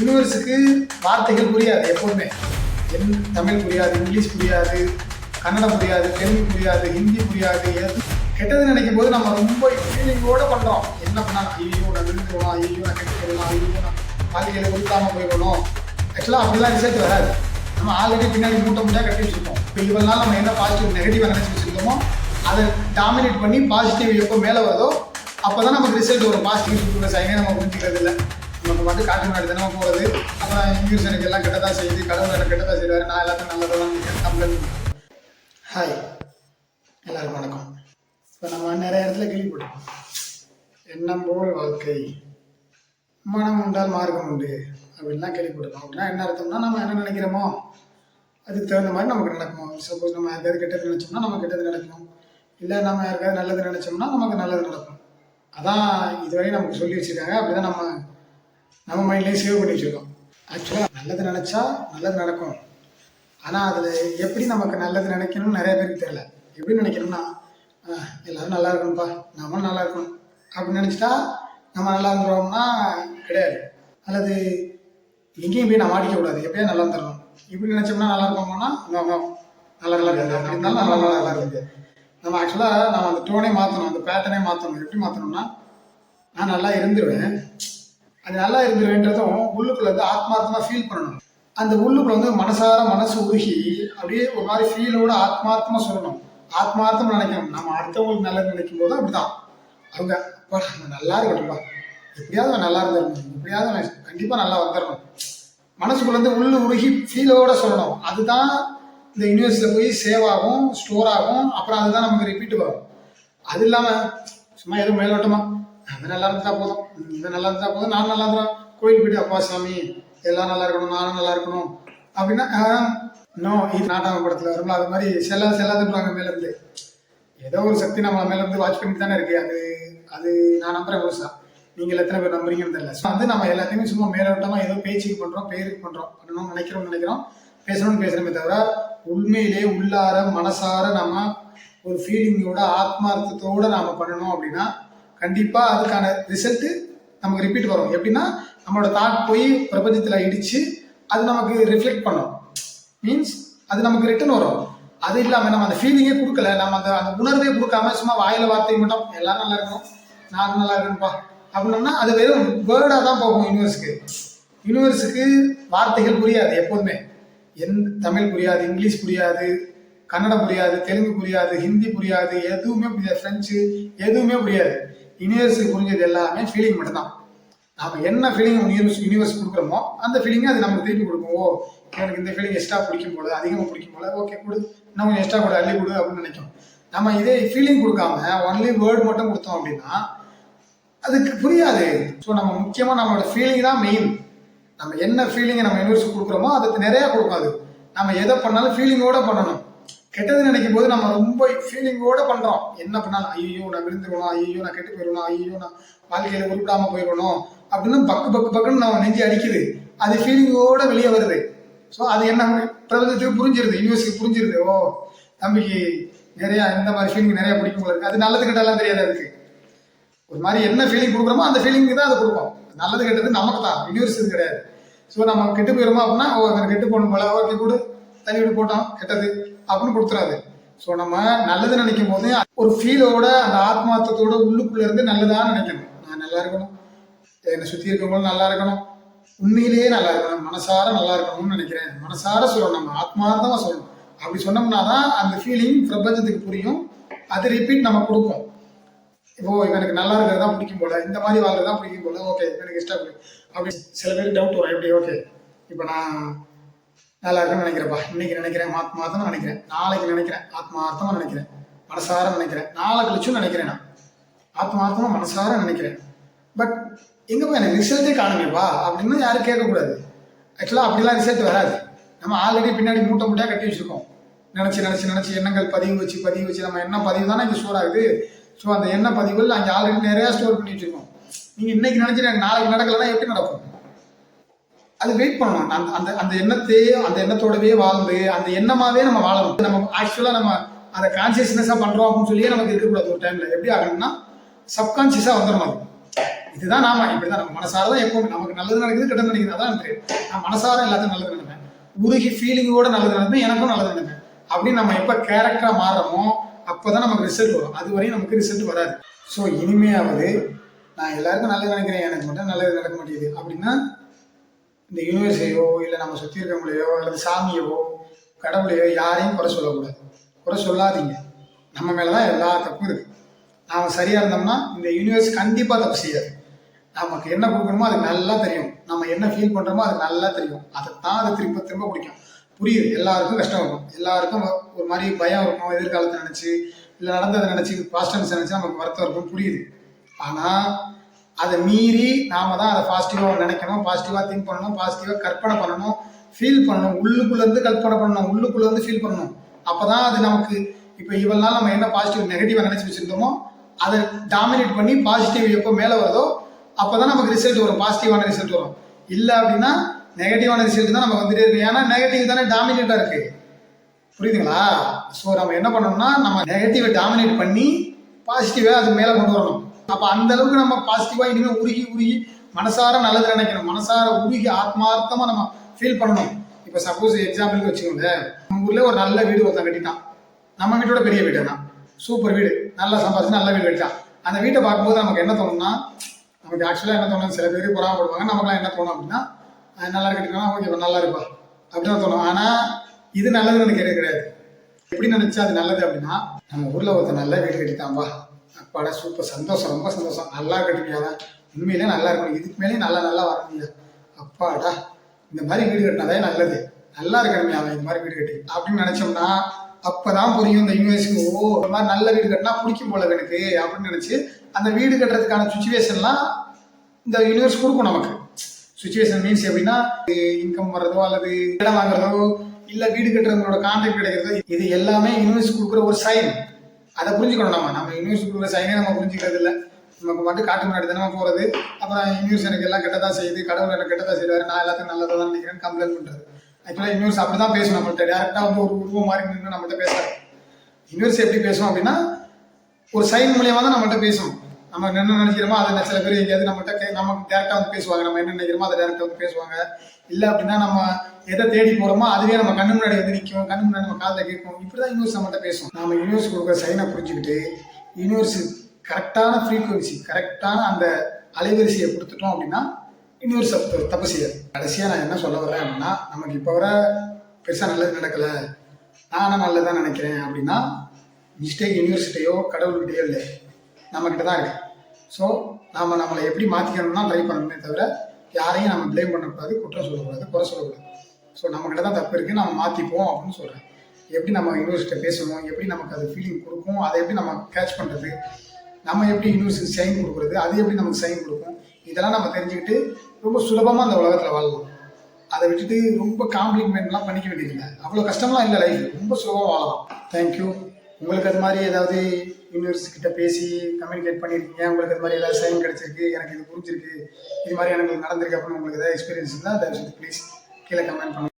யூனிவர்ஸுக்கு வார்த்தைகள் புரியாது எப்போவுமே என் தமிழ் புரியாது இங்கிலீஷ் புரியாது கன்னடம் புரியாது தெலுங்கு புரியாது ஹிந்தி புரியாது எது கெட்டது நினைக்கும் போது நம்ம ரொம்ப ஃபீலிங்கோடு பண்ணுறோம் என்ன பண்ணாலும் ஐயோ நான் விழுந்துருவோம் ஐயோ நான் கெட்டு போயிடணும் ஐயோ நான் வாழ்க்கையில் கொடுக்காம போயிடணும். ஆக்சுவலாக அப்படிலாம் ரிசல்ட் வராது. நம்ம ஆல்ரெடி பின்னாடி மூட்டை மூட்டையாக கட்டி வச்சிருக்கோம் இப்போ இவ்வளோ நாள் நம்ம என்ன பாசிட்டிவ் நெகட்டிவாக நினச்சி வச்சுருக்கோமோ அதை டாமினேட் பண்ணி பாசிட்டிவ் எப்போ மேலே வருதோ அப்போ தான் நமக்கு ரிசல்ட் வரும். பாசிட்டிவ் சூப்பர் சைனே நம்ம புரிஞ்சுக்கிறது இல்லை நம்ம வந்து காட்டு முன்னாடி தினமும் போகிறது அப்புறம் இங்கிலீஷ் எனக்கு எல்லாம் கெட்டதாக செய்யுது கடவுள் எனக்கு கெட்டதாக செய்வார் நான் எல்லாத்தையும் நல்லதான் கம்ப்ளைண்ட் ஹாய் எல்லாருக்கும் வணக்கம். இப்போ நம்ம நிறைய இடத்துல கேள்விப்பட்டோம். எண்ணம் போல் வாழ்க்கை. மனம் உண்டால் மார்க்கம் உண்டு. அப்படின்லாம் கேள்விப்பட்டிருக்கோம். அப்படின்னா என்ன அர்த்தம்னா நம்ம என்ன நினைக்கிறோமோ அதுக்கு தகுந்த மாதிரி நமக்கு நடக்கும். சப்போஸ் நம்ம யாருக்காவது கெட்டது நினைச்சோம்னா நம்ம கெட்டது நடக்கும். இல்லை நம்ம யாருக்காவது நல்லது நினைச்சோம்னா நமக்கு நல்லது நடக்கும். அதான் இதுவரையும் நமக்கு சொல்லி வச்சிருக்காங்க. அப்படிதான் நம்ம நம்ம மைண்ட்லேயே சேவ் பண்ணி வச்சிருக்கோம். ஆக்சுவலாக நல்லது நினச்சா நல்லது நடக்கும். ஆனால் அதில் எப்படி நமக்கு நல்லது நினைக்கணும்னு நிறைய பேருக்கு தெரியல. எப்படி நினைக்கணும்னா எல்லோரும் நல்லா இருக்கணும்ப்பா. நம்மளும் நல்லா இருக்கணும். அப்படின்னு நினச்சிட்டா நம்ம நல்லா இருந்துருவோம்னா கிடையாது. அல்லது எங்கேயும் போய் நான் மாட்டிக்க கூடாது எப்படியா நல்லா இருந்துடணும் இப்படி நினச்சோம்னா நல்லா இருக்கோம்னா நம்ம நல்லா நல்லா இருக்காது அப்படி இருந்தாலும் நல்லா நல்லா நல்லா இருக்குது நம்ம ஆக்சுவலாக நம்ம அந்த டோனே மாற்றணும் அந்த பேட்டர்னே மாற்றணும் எப்படி மாற்றணும்னா நான் நல்லா இருந்துருவேன். அது நல்லா இருக்கிறேன்றதும் உள்ளுக்குள்ள வந்து ஆத்மார்த்தமாக ஃபீல் பண்ணணும். அந்த உள்ளுக்குள்ள வந்து மனசார மனசு உருகி அப்படியே ஒரு மாதிரி ஃபீலோட ஆத்மார்த்தமாக சொல்லணும். ஆத்மார்த்தமாக நினைக்கணும். நம்ம அடுத்தவங்களுக்கு நல்லது நினைக்கும் போது அப்படிதான். அவங்க அப்பா நம்ம நல்லா இருக்கட்டும்பா எப்படியாவது நல்லா இருந்துடணும் எப்படியாவது அவன் கண்டிப்பாக நல்லா வந்துடணும் மனசுக்குள்ள இருந்து உள்ள உருகி ஃபீலோட சொல்லணும். அதுதான் இந்த யூனிவர்ஸில் போய் சேவ் ஆகும் ஸ்டோர் ஆகும். அப்புறம் அதுதான் நமக்கு ரிப்பீட் வரும். அது இல்லாமல் சும்மா ஏதோ மேலோட்டமா அது நல்லா இருந்தா போதும். இது நல்லா இருந்தா போதும். நான் நல்லா இருந்தா கோயில் போயிட்டு அப்பா சாமி எல்லாம் நல்லா இருக்கணும். நானும் நல்லா இருக்கணும். அப்படின்னா நோ இது நாடக படத்தில் வரும்ல அது மாதிரி செல்லா செல்லாதுன்றாங்க மேல இருந்து. ஏதோ ஒரு சக்தி நம்ம மேல இருந்து வாட்ச் பண்ணிட்டு தானே இருக்கு. அது அது நான் நம்புறேன் முழுசா. நீங்கள் எத்தனை பேர் நம்புறீங்கன்னு தெரியல. ஸோ வந்து நம்ம எல்லாத்தையுமே சும்மா மேலோட்டமா ஏதோ பேச்சுக்கு பண்றோம் பேருக்கு பண்றோம் பண்ணணும்னு நினைக்கிறோம் நினைக்கிறோம். பேசணும்னு பேசுறோமே தவிர உண்மையிலே உள்ளார மனசார நம்ம ஒரு ஃபீலிங்கோட ஆத்மார்த்தத்தோட நாம பண்ணணும் அப்படின்னா கண்டிப்பா அதுக்கான ரிசல்ட் நமக்கு ரிப்பீட் வரும். எப்படின்னா நம்மளோட தாட் போய் பிரபஞ்சத்துல இடிச்சு அது நமக்கு ரிஃப்ளெக்ட் பண்ணும். மீன்ஸ் அது நமக்கு ரிட்டர்ன் வரும். அது இல்லாம நம்ம அந்த ஃபீலிங்கே கொடுக்கல. நம்ம அந்த அந்த உணர்வே கொடுக்காம சும்மா வாயில வார்த்தை மட்டும் எல்லாரும் நல்லா இருக்கணும். நான் நல்லா இருக்கணும்ப்பா அப்படின்னோம்னா அது வெறும் வேர்டா தான் போகும் யூனிவர்ஸுக்கு யூனிவர்ஸுக்கு வார்த்தைகள் புரியாது எப்போதுமே. எந் தமிழ் புரியாது இங்கிலீஷ் புரியாது கன்னடம் புரியாது தெலுங்கு புரியாது ஹிந்தி புரியாது எதுவுமே புரியாது ஃப்ரெஞ்சு எதுவுமே புரியாது. யூனிவர்ஸுக்கு புரிஞ்சது எல்லாமே ஃபீலிங் மட்டும்தான். நாம என்ன ஃபீலிங் யூனிவர்ஸ் யூனிவர்ஸ் கொடுக்குறோமோ அந்த ஃபீலிங்கை அது நமக்கு திருப்பி கொடுக்கும். ஓ எனக்கு இந்த ஃபீலிங் எக்ஸ்ட்ரா பிடிக்கும் போல அதிகமாக பிடிக்கும் போல. ஓகே கொடு. இன்னும் கொஞ்சம் எக்ஸ்ட்ரா கொடு அள்ளி கொடு அப்படின்னு நினைக்கும். நம்ம இதே ஃபீலிங் கொடுக்காம ஒன்லி வேர்டு மட்டும் கொடுத்தோம் அப்படின்னா அதுக்கு புரியாது. ஸோ நம்ம முக்கியமாக நம்மளோட ஃபீலிங் தான் மெயின் நம்ம என்ன ஃபீலிங்கை நம்ம யூனிவர்ஸ் கொடுக்குறோமோ அதுக்கு நிறையா கொடுக்கும் அது. நம்ம எதை பண்ணாலும் ஃபீலிங்கோட பண்ணணும். கெட்டது நினைக்கும் போது நம்ம ரொம்ப ஃபீலிங்கோட பண்றோம். என்ன பண்ணாலும் ஐயோ நான் விழுந்துருவணும் ஐயோ நான் கெட்டு போயிடணும் ஐயோ நான் வாழ்க்கையில உருப்பிடாம போயிடணும் அப்படின்னு பக்கு பக்கு பக்குன்னு நம்ம நெஞ்சு அடிக்குது. அது ஃபீலிங்கோட வெளியே வருது. ஸோ அது என்ன பிரபஞ்சத்துக்கு புரிஞ்சிருது யூனிவர்ஸுக்கு புரிஞ்சிருது. ஓ தம்பிக்கு நிறையா இந்த மாதிரி ஃபீலிங் நிறைய பிடிக்கும் போல இருக்கு. அது நல்லது கெட்டதெல்லாம் தெரியாது அதுக்கு. ஒரு மாதிரி என்ன ஃபீலிங் கொடுக்குறோமோ அந்த ஃபீலிங்க்கு தான் அது கொடுக்கும் நல்லது கெட்டது நமக்கு தான். யூனிவர்ஸ் இது கிடையாது. ஸோ நம்ம கெட்டு போயிடுமா அப்படின்னா ஓ கெட்டு போகணும் போல. ஓகே கொடு தள்ளி விட்டு போட்டோம் கெட்டது. அப்படின்னு கொடுத்துறாது ஸோ நம்ம நல்லது நினைக்கும் போது ஒரு ஃபீலோட அந்த ஆத்மார்த்தத்தோட உள்ளுக்குள்ள இருந்து நல்லதான்னு நினைக்கணும். நான் நல்லா இருக்கணும். என்னை சுற்றி இருக்கவங்களும் நல்லா இருக்கணும். உண்மையிலேயே நல்லா இருக்கணும். மனசார நல்லா இருக்கணும்னு நினைக்கிறேன். மனசார சொல்லணும். நம்ம ஆத்மார்த்தமா சொல்லணும். அப்படி சொன்னோம்னா தான் அந்த ஃபீலிங் பிரபஞ்சத்துக்கு புரியும். அது ரிப்பீட் நம்ம கொடுக்கும். இப்போ இவனுக்கு நல்லா இருக்கிறது தான் பிடிக்கும் போல இந்த மாதிரி வாழ்றது தான் பிடிக்கும் போல. ஓகே எனக்கு இஷ்டம் அப்படி. அப்படி சில பேர் டவுட் வரும். எப்படி? ஓகே இப்போ நான் நல்லா இருக்குன்னு நினைக்கிறப்பா இன்னைக்கு நினைக்கிறேன் ஆத்மார்த்தமா நினைக்கிறேன். நாளைக்கு நினைக்கிறேன் ஆத்மார்த்தமா நினைக்கிறேன். மனசார நினைக்கிறேன். நாளை கழிச்சும் நினைக்கிறேன் நான். ஆத்மார்த்தமாக மனசார நினைக்கிறேன். பட் எங்கப்பா போய் எனக்கு ரிசல்ட்டே காணுமேப்பா? அப்படின்னு யாரும் கேட்கக்கூடாது. ஆக்சுவலாக அப்படிலாம் ரிசல்ட் வராது. நம்ம ஆல்ரெடி பின்னாடி மூட்டை மூட்டையாக கட்டி வச்சிருக்கோம். நினச்சி நினச்சி நினச்சி எண்ணங்கள் பதிவு வச்சு பதிவு வச்சு நம்ம என்ன பதிவு தானே இங்கே ஸ்டோர் ஆகுது. ஸோ அந்த எண்ணெய் பதிவுகள் அங்கே ஆல்ரெடி நிறையா ஸ்டோர் பண்ணி வச்சிருக்கோம். நீங்கள் இன்னைக்கு நினச்சி நாளைக்கு நடக்கலைன்னா எப்படி நடக்கும்? அது வெயிட் பண்ணணும் அந்த அந்த அந்த எண்ணத்தையே அந்த எண்ணத்தோடவே வாழ்ந்து அந்த எண்ணமாவே நம்ம வாழணும். நம்ம ஆக்சுவலாக நம்ம அதை கான்சியஸ்னஸாக பண்ணுறோம் அப்படின்னு சொல்லியே நமக்கு இருக்கக்கூடாது ஒரு டைமில் எப்படி ஆகணும்னா சப்கான்சியஸாக வந்துடும் அது. இதுதான் நாம இப்படிதான் நம்ம மனசார தான் எப்பவும் நமக்கு நல்லது நடக்குது கெட்டது நடக்குது. அதான் எனக்கு தெரியும். நான் மனசார எல்லாத்தையும் நல்லது நினைப்பேன். உருகி ஃபீலிங்கோட நல்லது நினைப்பேன் எனக்கும் நல்லது நினைப்பேன். அப்படின்னு நம்ம எப்ப கேரக்டரா மாறுறோமோ அப்பதான் நமக்கு ரிசல்ட் வரும். அது வரையும் நமக்கு ரிசல்ட் வராது. ஸோ இனிமையாவது நான் எல்லாருக்கும் நல்லது நினைக்கிறேன். எனக்கு மட்டும் நல்லது நடக்க மாட்டேங்குது. அப்படின்னா இந்த யூனிவர்ஸையோ இல்லை நம்ம சுற்றி இருக்கவங்களையோ அல்லது சாமியவோ கடவுளையோ யாரையும் குறை சொல்லக்கூடாது. குறை சொல்லாதீங்க. நம்ம மேலே தான் எல்லா தப்பும் இருக்குது நாம் சரியாக இருந்தோம்னா இந்த யூனிவர்ஸ் கண்டிப்பாக தப்பு செய்யாது. நமக்கு என்ன கொடுக்கணுமோ அது நல்லா தெரியும். நம்ம என்ன ஃபீல் பண்ணுறோமோ அது நல்லா தெரியும். அதை தான் அது திரும்ப திரும்ப பிடிக்கும். புரியுது. எல்லாருக்கும் கஷ்டம் இருக்கும். எல்லாருக்கும் ஒரு மாதிரி பயம் இருக்கும். எதிர்காலத்தை நினச்சி இல்லை நடந்ததை நினச்சி பாஸ்டன்ஸ் நினச்சி நமக்கு வருத்தம் இருக்கும். புரியுது. ஆனால் அதை மீறி நாம தான் அதை பாசிட்டிவாக நினைக்கணும் பாசிட்டிவாக திங்க் பண்ணணும் பாசிட்டிவாக கற்பனை பண்ணணும் ஃபீல் பண்ணணும் உள்ளுக்குள்ளேருந்து கற்பனை பண்ணணும் உள்ளுக்குள்ளேருந்து ஃபீல் பண்ணணும். அப்போ தான் அது நமக்கு இப்போ இவெல்லாம் நம்ம என்ன பாசிட்டிவ் நெகட்டிவாக நினச்சி வச்சுருந்தோமோ அதை டாமினேட் பண்ணி பாசிட்டிவ் எப்போ மேலே வருதோ அப்போ தான் நமக்கு ரிசல்ட் வரும். பாசிட்டிவான ரிசல்ட் வரும். இல்லை அப்படின்னா நெகட்டிவான ரிசல்ட் தான் நமக்கு வந்துட்டே இருக்கு ஏன்னா நெகட்டிவ் தானே டாமினேட்டாக இருக்குது புரியுதுங்களா? ஸோ நம்ம என்ன பண்ணணும்னா நம்ம நெகட்டிவை டாமினேட் பண்ணி பாசிட்டிவாக அது மேலே கொண்டு வரணும். அப்போ அந்த அளவுக்கு நம்ம பாசிட்டிவாக இனிமேல் உருகி உருகி மனசார நல்லது நினைக்கணும். மனசார உருகி ஆத்மார்த்தமாக நம்ம ஃபீல் பண்ணணும். இப்போ சப்போஸ் எக்ஸாம்பிளுக்கு வச்சுக்கோங்களேன். நம்ம ஊரில் ஒரு நல்ல வீடு ஒருத்தன் கட்டிட்டான். நம்ம வீட்டோட பெரிய வீடு தான் சூப்பர் வீடு. நல்லா சம்பாதிச்சு நல்ல வீடு கட்டிட்டான். அந்த வீட்டை பார்க்கும்போது நமக்கு என்ன தோணும்னா நமக்கு ஆக்சுவலாக என்ன தோணும் சில பேர் பொறாமப்படுவாங்க. நமக்குலாம் என்ன தோணும் அப்படின்னா அது நல்லா கட்டிக்கலாம் ஓகே நல்லா இருப்பா. அப்படின்னு தோணும். ஆனால் இது நல்லதுன்னு எனக்கு கிடையாது. எப்படி நினைச்சா அது நல்லது அப்படின்னா நம்ம ஊர்ல ஒருத்தர் நல்ல வீடு கட்டிட்டான்பா. அப்பாடா சூப்பர் சந்தோஷம் ரொம்ப சந்தோஷம். நல்லா கட்டிப்பியாடா உண்மையிலே நல்லா இருக்கணும். இதுக்கு மேலேயும் நல்லா நல்லா வரணும்யா. அப்பாடா இந்த மாதிரி வீடு கட்டினாதே நல்லது. நல்லா இருக்கணுமே அவன் இந்த மாதிரி வீடு கட்டி. அப்படின்னு நினைச்சோம்னா அப்பதான் புரியும் இந்த யூனிவர்சிட்டி ஓ இந்த மாதிரி நல்ல வீடு கட்டினா பிடிக்கும் போல எனக்கு அப்படின்னு நினைச்சு அந்த வீடு கட்டுறதுக்கான சுச்சுவேஷன்லாம் இந்த யூனிவர்ஸ் கொடுக்கும் நமக்கு. சுச்சுவேஷன் மீன்ஸ் எப்படின்னா இன்கம் வர்றதோ அல்லது இடம் வாங்குறதோ இல்ல வீடு கட்டுறவங்களோட கான்டாக்ட் கிடைக்கிறதோ இது எல்லாமே யூனிவர்ஸ் கொடுக்குற ஒரு சைன் அதை புரிஞ்சுக்கணும் நம்ம. நம்ம யூனிவர்ஸ் சைனே நம்ம புரிஞ்சுக்கிறது இல்லை நமக்கு மட்டும் காட்டு முன்னாடி தானே போறது. அப்புறம் யூனிவர்ஸ் எனக்கு எல்லாம் கெட்டதா செய்யுது கடவுள் எனக்கு கெட்டதா செய்வாரு நான் எல்லாத்தையும் நல்லதா தான் நினைக்கிறேன் கம்ப்ளைண்ட் பண்றது. ஆக்சுவலாக யூனிவர்ஸ் அப்படிதான் பேசும் நம்மள்ட்ட. டேரக்டா வந்து ஒரு உருவம் மாதிரி நின்று நம்மள்ட்ட பேசுறாரு. யூனிவர்ஸ் எப்படி பேசும் அப்படின்னா ஒரு சைன் மூலியமா தான் நம்மள்ட்ட பேசும் நம்ம என்ன நினைக்கிறோமோ அதை சில பேர் எங்கேயாவது நம்மகிட்ட நமக்கு டேரக்டா வந்து பேசுவாங்க. நம்ம என்ன நினைக்கிறோமோ அதை டேரக்டா வந்து பேசுவாங்க. இல்ல அப்படின்னா நம்ம எதை தேடி போறோமோ அதுவே நம்ம கண்ணு முன்னாடி வந்து நிற்கும் கண்ணு முன்னாடி நம்ம காதில் கேட்கும். இப்படிதான் யூனிவர்ஸ் நம்மகிட்ட பேசும். நம்ம யூனிவர்ஸ் கொடுக்குற சைனை புரிஞ்சுக்கிட்டு யூனிவர்ஸ் கரெக்டான ஃப்ரீக்குவன்சி கரெக்டான அந்த அலைவரிசையை கொடுத்துட்டோம் அப்படின்னா யூனிவர்ஸ் தப்பு தப்பு செய்யாது. கடைசியா நான் என்ன சொல்ல வரேன் அப்படின்னா நமக்கு இப்போ வர பெருசா நல்லது நடக்கல. நானும் நல்லதான் நினைக்கிறேன் அப்படின்னா மிஸ்டேக் யூனிவர்சிட்டியோ கடவுள்கிட்டயோ இல்லை. நம்மக்கிட்ட தான் இருக்கு. ஸோ நாம் நம்மளை எப்படி மாற்றிக்கணும்னா ட்ரை பண்ணணுமே தவிர யாரையும் நம்ம ப்ளேம் பண்ணக்கூடாது குற்றம் சொல்லக்கூடாது குறை சொல்லக்கூடாது. ஸோ நம்மக்கிட்ட தான் தப்பு இருக்குது நம்ம மாற்றிப்போம் அப்படின்னு சொல்கிறேன் எப்படி நம்ம யூனிவர்சிட்டியை பேசணும் எப்படி நமக்கு அது ஃபீலிங் கொடுக்கும் அதை எப்படி நம்ம கேட்ச் பண்ணுறது நம்ம எப்படி யூனிவர்சிட்டி சைன் கொடுக்குறது அது எப்படி நமக்கு சைன் கொடுக்கும் இதெல்லாம் நம்ம தெரிஞ்சுக்கிட்டு ரொம்ப சுலபமாக அந்த உலகத்தில் வாழலாம். அதை விட்டுட்டு ரொம்ப காம்ப்ளிமெண்ட்லாம் பண்ணிக்க வேண்டியதில்லை. அவ்வளோ கஷ்டம்லாம் இல்லை லைஃப் ரொம்ப சுலபமாக வாழலாம். தேங்க்யூ உங்களுக்கு அது மாதிரி ஏதாவது யூனிவர்ஸ் கிட்ட பேசி கம்யூனிகேட் பண்ணியிருக்கீங்க உங்களுக்கு அது மாதிரி ஏதாவது சைன் கிடைச்சிருக்கு? எனக்கு இது புரிஞ்சிருக்கு. இது மாதிரி எனக்கு நடந்திருக்கு அப்படின்னு உங்களுக்கு ஏதாவது எக்ஸ்பீரியன்ஸ் இருந்தால் தயவுசெய்து ப்ளீஸ் கீழே கமெண்ட் பண்ணுங்க.